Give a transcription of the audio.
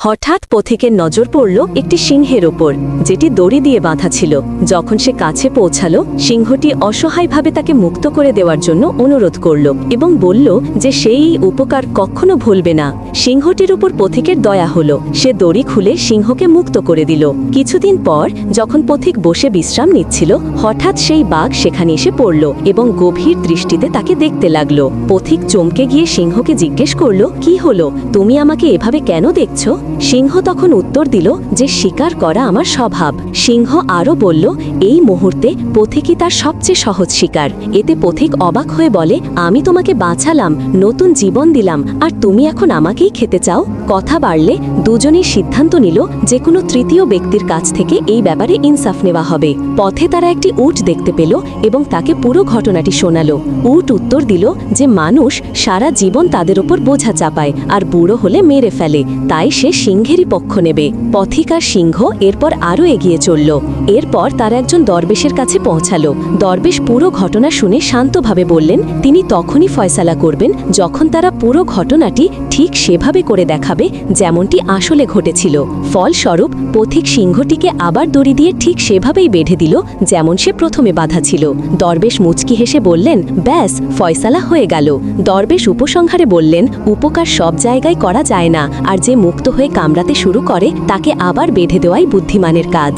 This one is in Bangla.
হঠাৎ পথিকের নজর পড়ল একটি সিংহের ওপর, যেটি দড়ি দিয়ে বাঁধা ছিল। যখন সে কাছে পৌঁছাল, সিংহটি অসহায়ভাবে তাকে মুক্ত করে দেওয়ার জন্য অনুরোধ করল এবং বলল যে সেই উপকার কখনো ভুলবে না। সিংহটির উপর পথিকের দয়া হলো। সে দড়ি খুলে সিংহকে মুক্ত করে দিল। কিছুদিন পর, যখন পথিক বসে বিশ্রাম নিচ্ছিল, হঠাৎ সেই বাঘ সেখানে এসে পড়ল এবং গভীর দৃষ্টিতে তাকে দেখতে লাগল। পথিক চমকে গিয়ে সিংহকে জিজ্ঞেস করল, কি হলো? তুমি আমাকে এভাবে কেন দেখছ? সিংহ তখন উত্তর দিল যে শিকার করা আমার স্বভাব। সিংহ আরও বলল, এই মুহূর্তে পথিকই তার সবচেয়ে সহজ শিকার। এতে পথিক অবাক হয়ে বলে, আমি তোমাকে বাঁচালাম, নতুন জীবন দিলাম, আর তুমি এখন আমাকেই খেতে চাও? কথা বাড়লে দুজনেই সিদ্ধান্ত নিল যে কোনো তৃতীয় ব্যক্তির কাছ থেকে এই ব্যাপারে ইনসাফ নেওয়া হবে। পথে তারা একটি উট দেখতে পেল এবং তাকে পুরো ঘটনাটি শোনালো। উট উত্তর দিল যে, মানুষ সারা জীবন তাদের ওপর বোঝা চাপায়, আর বুড়ো হলে মেরে ফেলে। তাই সে সিংহেরই পক্ষ নেবে। পথিক আর সিংহ এরপর আরও এগিয়ে চলল। এরপর তারা একজন দরবেশের কাছে পৌঁছালো। দরবেশ পুরো ঘটনা শুনে শান্তভাবে বললেন, তিনি তখনই ফয়সালা করবেন যখন তারা পুরো ঘটনাটি ঠিক সেভাবে করে দেখাবে যেমনটি আসলে ঘটেছিল। ফলস্বরূপ, পথিক সিংহটিকে আবার দড়ি দিয়ে ঠিক সেভাবেই বেঁধে দিল যেমন সে প্রথমে বাধা ছিল। দরবেশ মুচকি হেসে বললেন, ব্যাস, ফয়সালা হয়ে গেল। দরবেশ উপসংহারে বললেন, উপকার সব জায়গায় করা যায় না, আর যে মুক্ত হয়ে কামড়াতে শুরু করে তাকে আবার বেঁধে দেওয়াই বুদ্ধিমানের কাজ।